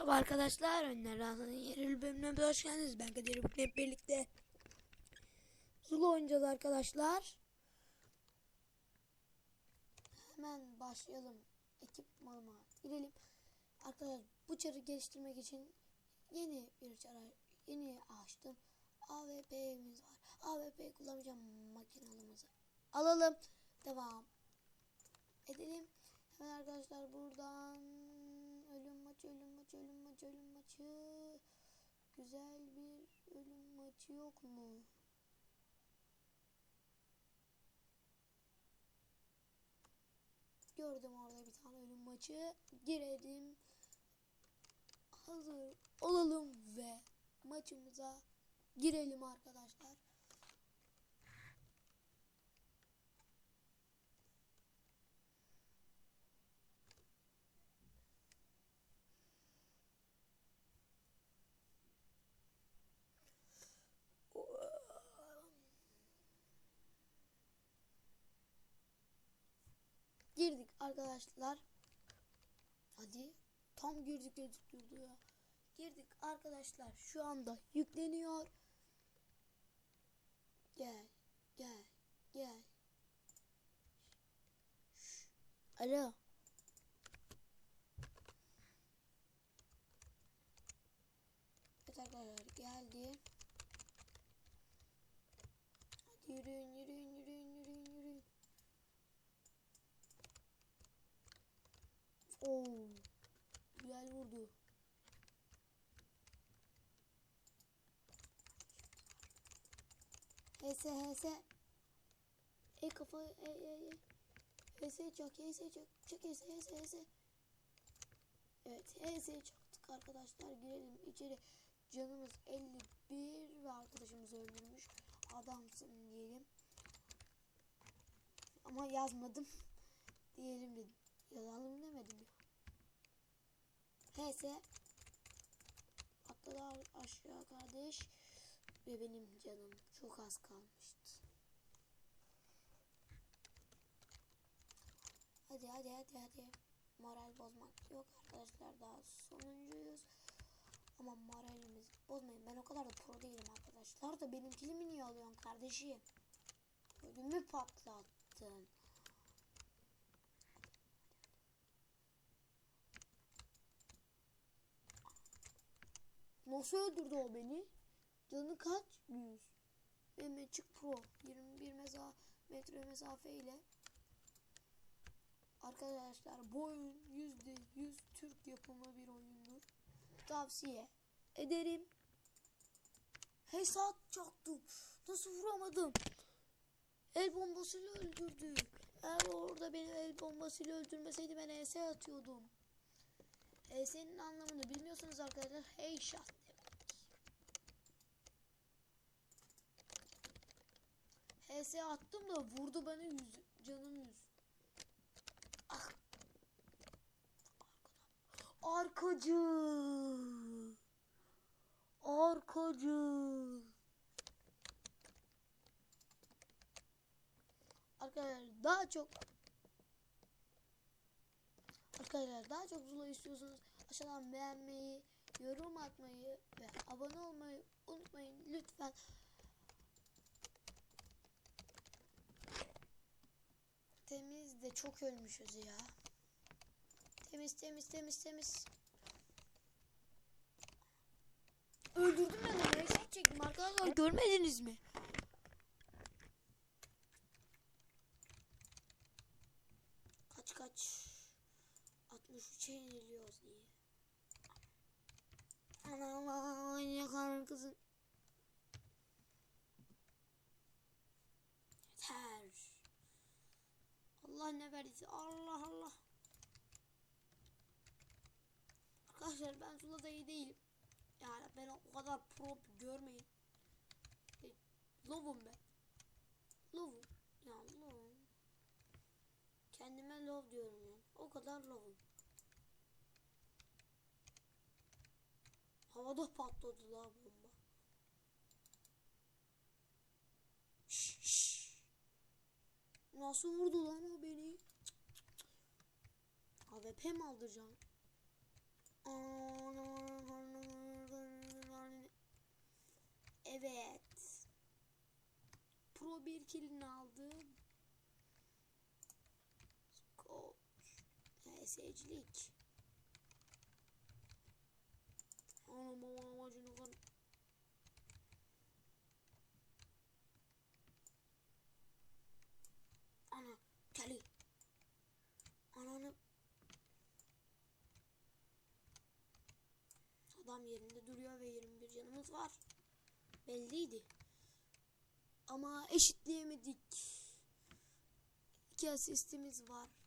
Merhaba arkadaşlar. Önler Rana'nın yerel bölümüne hoş geldiniz. Ben Kadir bugün hep birlikte Zulu oynayacağız arkadaşlar. Hemen başlayalım. Ekipmanıma girelim. Arkadaşlar bu çarı geliştirmek için yeni bir çarı yeni açtım. AWP'miz var. AWP kullanacağım makinalımızı. Alalım. Devam edelim. Hemen arkadaşlar buradan ölüm maçı, ölüm maçı, ölüm maçı. Güzel bir ölüm maçı yok mu? Gördüm orada bir tane ölüm maçı. Girelim. Hazır olalım ve maçımıza girelim arkadaşlar. Girdik arkadaşlar. Hadi. Tam girdik girdik durdu ya. Girdik arkadaşlar. Şu anda yükleniyor. Gel. Gel. Gel. Alo. Evet arkadaşlar geldi. Hadi yürüyün yürüyün yürüyün. Oo. Güzel vurdu. HS HS. E kafa e e e. HS çok HS çok çok HS HS HS. Evet HS çaktık arkadaşlar girelim içeri. Canımız 51 ve arkadaşımız öldürmüş. Adamsın diyelim. Ama yazmadım. diyelim dedim. Yazalım demedim ya. HS atladı aşağı kardeş ve benim canım çok az kalmıştı. Hadi hadi hadi hadi. Moral bozmak yok arkadaşlar daha sonuncuyuz. Ama moralimizi bozmayın. Ben o kadar da pro değilim arkadaşlar da benim kilimi niye alıyorsun kardeşim? Ödümü patlattın. Nasıl öldürdü o beni? Canı kaç? 100. Mehmetçik Pro 21 meza metre mesafe ile Arkadaşlar bu oyun %100 Türk yapımı bir oyundur. Tavsiye ederim. Hesap çaktım. Nasıl vuramadım? El bombasıyla öldürdü. Eğer orada beni el bombasıyla öldürmeseydi ben ES atıyordum. ES'nin anlamını bilmiyorsunuz arkadaşlar. Headshot demek. HS attım da vurdu bana yüz, canım yüz. Ah. Arkacı. Arkacı. Arkadaşlar daha çok Arkadaşlar daha çok Zula istiyorsanız aşağıdan beğenmeyi, yorum atmayı ve abone olmayı unutmayın lütfen. Temiz de çok ölmüşüz ya. Temiz temiz temiz temiz. Öldürdüm ben onu. Headshot çektim arkadaşlar görmediniz mi? Kaç kaç. 63'e yeniliyoruz diye. Ana Yakalar kızın. Yeter. Allah ne verdiyse Allah Allah. Arkadaşlar ben Zula'da iyi değilim. Yani ben o kadar pro görmeyin. E, Lovum ben. Lovum. Ya lovum. Kendime love diyorum ya. O kadar love'um. Havada patladı lan bomba. Şş, şş. Nasıl vurdu lan o beni? AWP mi aldıracağım? Evet. Pro bir kilini aldım. Skop. HS'cilik. Anam amacını kan. Ana Kelly. Ananı. Adam yerinde duruyor ve 21 canımız var. Belliydi. Ama eşitleyemedik. İki asistimiz var.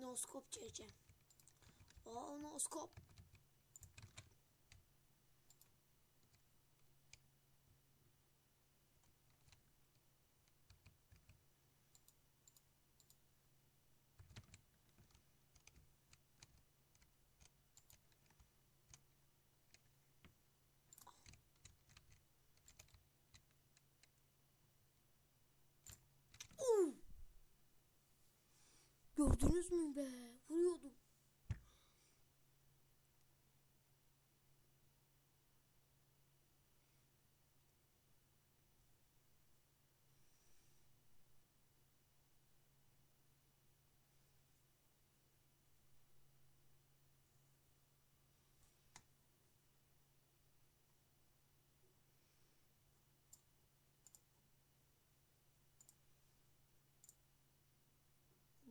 Noskop çekeceğim. Aa noskop. Oo! Gördünüz mü be?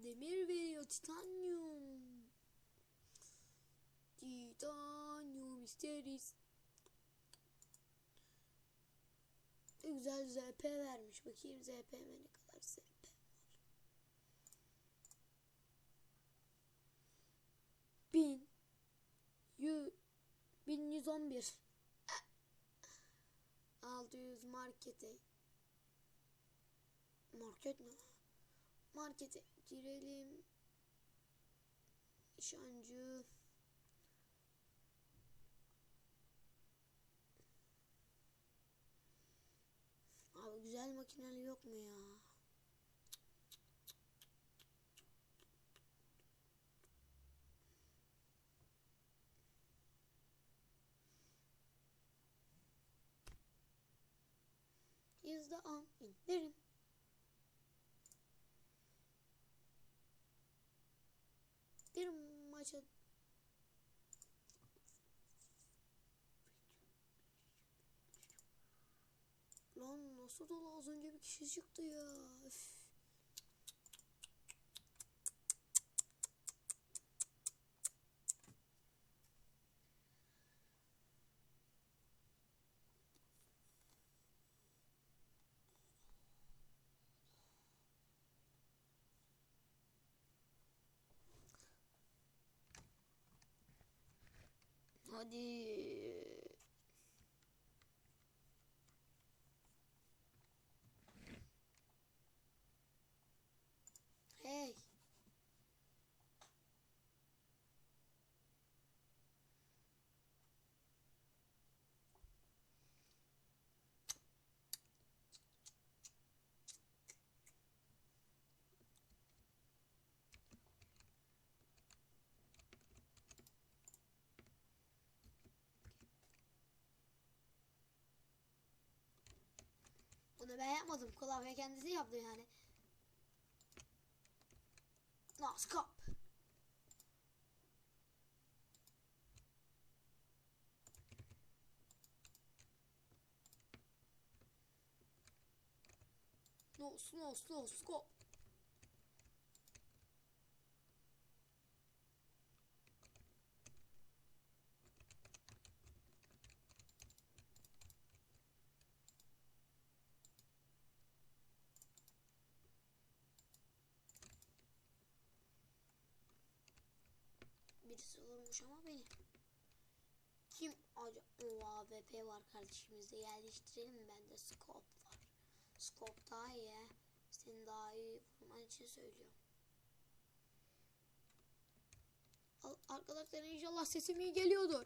Demir veriyor titanyum. Titanyum isteriz. Güzel ZP vermiş. Bakayım ZP'me ne kadar ZP var. Bin. Yü. Bin yüz on bir. Altı yüz markete. Market mi? Markete girelim. Nişancı. Abi güzel makineli yok mu ya? Yüzde on indirim. Bir maça Lan nasıl dolu az önce bir kişi çıktı ya. Üf. Hadi. Hey. Bunu ben yapmadım. Klavye kendisi yaptı yani. Noskop. Nos, nos, noskop. Birisi vurmuş ama beni. Kim acaba? O AWP var kardeşimizde yerleştirelim. Bende scope var. Scope daha iyi. Senin daha iyi vurman için söylüyorum. Arkadaşlar inşallah sesim iyi geliyordur.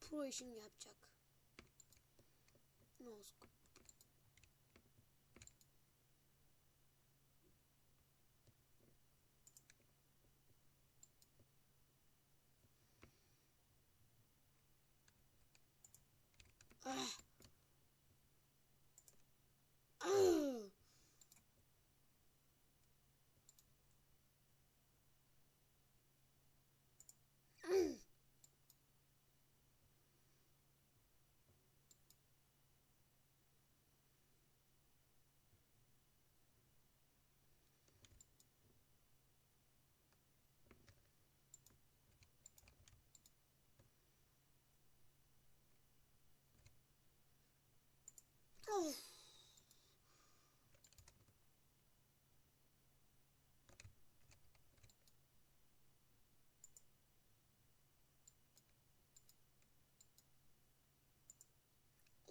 Pro işim yapacak. No scope.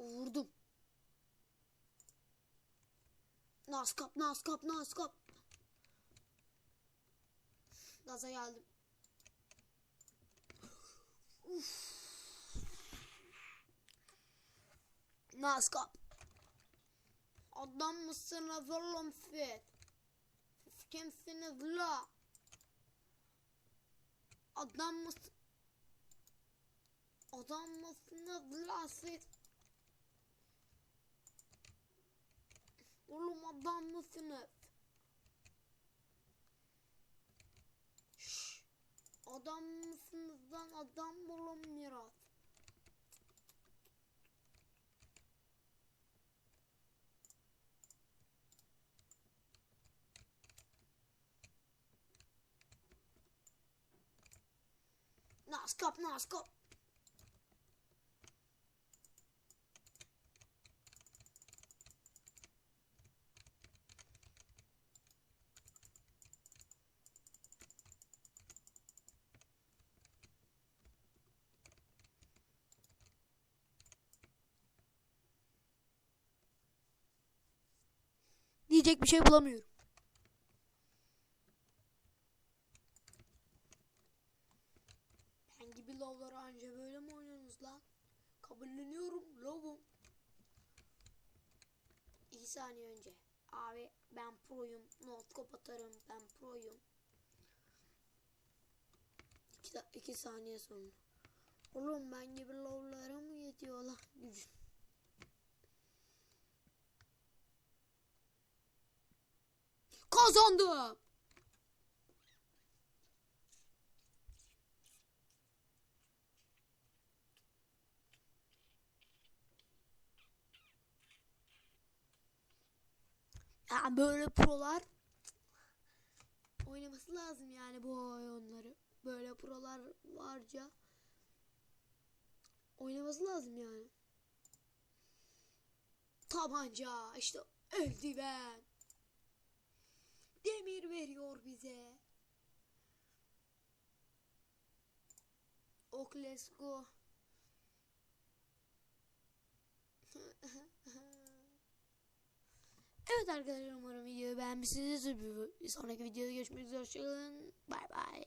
Vurdum. Naskap, naskap, naskap. Gaza geldim. Uf. Naskap. Adam mısınız oğlum siz? Siz kimsiniz la? Adam mısın? Adam mısınız la siz? Oğlum adam mısınız? Şşş. Adam mısınız lan adam olun biraz. Naskap naskap. Diyecek bir şey bulamıyorum. Ben gibi lavlara anca böyle mi oynuyorsunuz lan? Kabulleniyorum lavum. İki saniye önce. Abi ben proyum. Notkop atarım. Ben proyum. İki, iki saniye sonra. Oğlum ben gibi lavlara mı yetiyor lan gücün? Kazandım. Ya böyle prolar oynaması lazım yani bu oyunları. Böyle prolar varca oynaması lazım yani. Tabanca işte eldiven. Demir veriyor bize. Ok let's go. Evet arkadaşlar umarım videoyu beğenmişsinizdir. Bir sonraki videoda görüşmek üzere. Hoşçakalın. Bay bay.